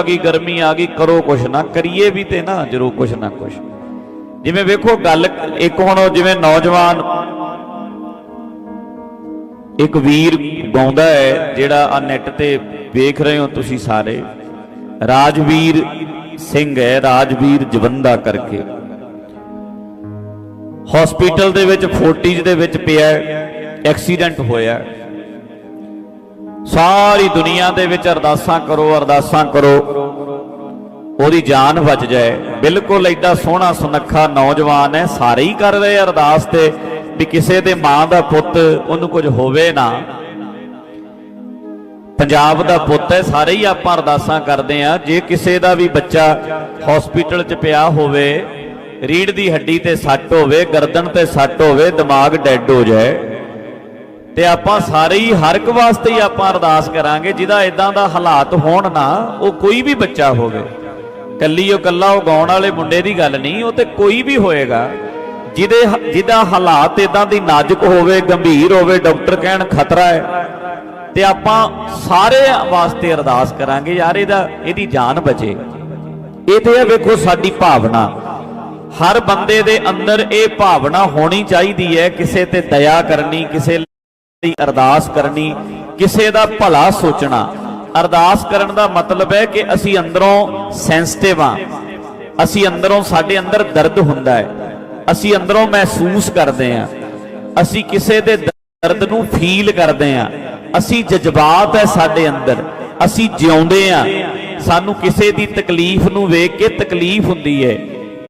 ਆ ਗਈ, ਗਰਮੀ ਆ ਗਈ, ਕਰੋ ਕੁਛ ਨਾ, ਕਰੀਏ ਵੀ ਤੇ ਨਾ, ਜ਼ਰੂਰ ਕੁਛ ਨਾ ਕੁਛ। ਜਿਵੇਂ ਵੇਖੋ ਗੱਲ, ਇੱਕ ਹੁਣ ਜਿਵੇਂ ਨੌਜਵਾਨ, ਇੱਕ ਵੀਰ ਗਾਉਂਦਾ ਹੈ, ਜਿਹੜਾ ਆ ਨੈਟ ਤੇ ਵੇਖ ਰਹੇ ਹੋ ਤੁਸੀਂ ਸਾਰੇ। ਰਾਜਵੀਰ ਸਿੰਘ ਹੈ, ਰਾਜਵੀਰ ਜਵੰਦਾ ਕਰਕੇ। ਹਸਪੀਟਲ ਦੇ ਵਿੱਚ ਫੋਰਟੀਜ ਦੇ ਵਿੱਚ ਪਿਆ ਐਕਸੀਡੈਂਟ ਹੋਇਆ ਸਾਰੀ ਦੁਨੀਆ ਦੇ ਵਿੱਚ ਅਰਦਾਸਾਂ ਕਰੋ ਅਰਦਾਸਾਂ ਕਰੋ। ਉਹਦੀ ਜਾਨ ਬਚ ਜਾਏ। ਬਿਲਕੁਲ ਐਡਾ ਸੋਹਣਾ ਸੁਨੱਖਾ ਨੌਜਵਾਨ ਹੈ, ਸਾਰੇ ਹੀ ਕਰ ਰਹੇ ਅਰਦਾਸ ਤੇ ਵੀ ਕਿਸੇ ਦੇ ਮਾਂ ਦਾ ਪੁੱਤ ਉਹਨੂੰ ਕੁਝ ਹੋਵੇ ਨਾ। ਪੰਜਾਬ ਦਾ ਪੁੱਤ ਹੈ, ਸਾਰੇ ਹੀ ਆਪਾਂ ਅਰਦਾਸਾਂ ਕਰਦੇ ਆ। ਜੇ ਕਿਸੇ ਦਾ ਵੀ ਬੱਚਾ ਹਸਪੀਟਲ 'ਚ ਪਿਆ ਹੋਵੇ ਰੀੜ ਦੀ ਹੱਡੀ ਤੇ ਸੱਟ ਹੋਵੇ, ਗਰਦਨ ਤੇ ਸੱਟ ਹੋਵੇ, ਦਿਮਾਗ ਡੈੱਡ ਹੋ ਜਾਏ। ਤੇ ਆਪਾਂ ਸਾਰੇ ਹੀ ਹਰ ਇੱਕ ਵਾਸਤੇ ਹੀ ਆਪਾਂ ਅਰਦਾਸ ਕਰਾਂਗੇ, ਜਿਹਦਾ ਇਦਾਂ ਦਾ ਹਾਲਾਤ ਹੋਣ ਨਾ, ਉਹ ਕੋਈ ਵੀ ਬੱਚਾ ਹੋਵੇ। ਕੱਲੀ ਉਹ ਕੱਲਾ ਉਹ ਗਾਉਣ ਵਾਲੇ ਮੁੰਡੇ ਦੀ ਗੱਲ ਨਹੀਂ, ਉਹ ਤੇ ਕੋਈ ਵੀ ਹੋਏਗਾ। ਜਿਹਦੇ ਜਿਹਦਾ ਹਾਲਾਤ ਇਦਾਂ ਦੀ ਨਾਜ਼ੁਕ ਹੋਵੇ, ਗੰਭੀਰ ਹੋਵੇ, ਡਾਕਟਰ ਕਹਿਣ ਖਤਰਾ ਹੈ, ਤੇ ਆਪਾਂ ਸਾਰੇ ਵਾਸਤੇ ਅਰਦਾਸ ਕਰਾਂਗੇ, ਯਾਰ ਇਹਦਾ, ਇਹਦੀ ਜਾਨ ਬਚੇ। ਇਹ ਤੇ ਹੈ, ਵੇਖੋ ਸਾਡੀ ਭਾਵਨਾ। ਹਰ ਬੰਦੇ ਦੇ ਅੰਦਰ ਇਹ ਭਾਵਨਾ ਹੋਣੀ ਚਾਹੀਦੀ ਹੈ, ਕਿਸੇ ਤੇ ਦਇਆ ਕਰਨੀ, ਕਿਸੇ ਲਈ ਅਰਦਾਸ ਕਰਨੀ, ਕਿਸੇ ਦਾ ਭਲਾ ਸੋਚਣਾ। ਅਰਦਾਸ ਕਰਨ ਦਾ ਮਤਲਬ ਹੈ ਕਿ ਅਸੀਂ ਅੰਦਰੋਂ ਸੈਂਸਿਟਿਵ ਆ ਅਸੀਂ ਅੰਦਰੋਂ ਸਾਡੇ ਅੰਦਰ ਦਰਦ ਹੁੰਦਾ ਹੈ। ਅਸੀਂ ਅੰਦਰੋਂ ਮਹਿਸੂਸ ਕਰਦੇ ਆ ਅਸੀਂ ਕਿਸੇ ਦੇ ਦਰਦ ਨੂੰ ਫੀਲ ਕਰਦੇ ਆ ਅਸੀਂ ਜਜ਼ਬਾਤ ਹੈ ਸਾਡੇ ਅੰਦਰ। ਅਸੀਂ ਜਿਉਂਦੇ ਆ ਸਾਨੂੰ ਕਿਸੇ ਦੀ ਤਕਲੀਫ ਨੂੰ ਵੇਖ ਕੇ ਤਕਲੀਫ ਹੁੰਦੀ ਹੈ।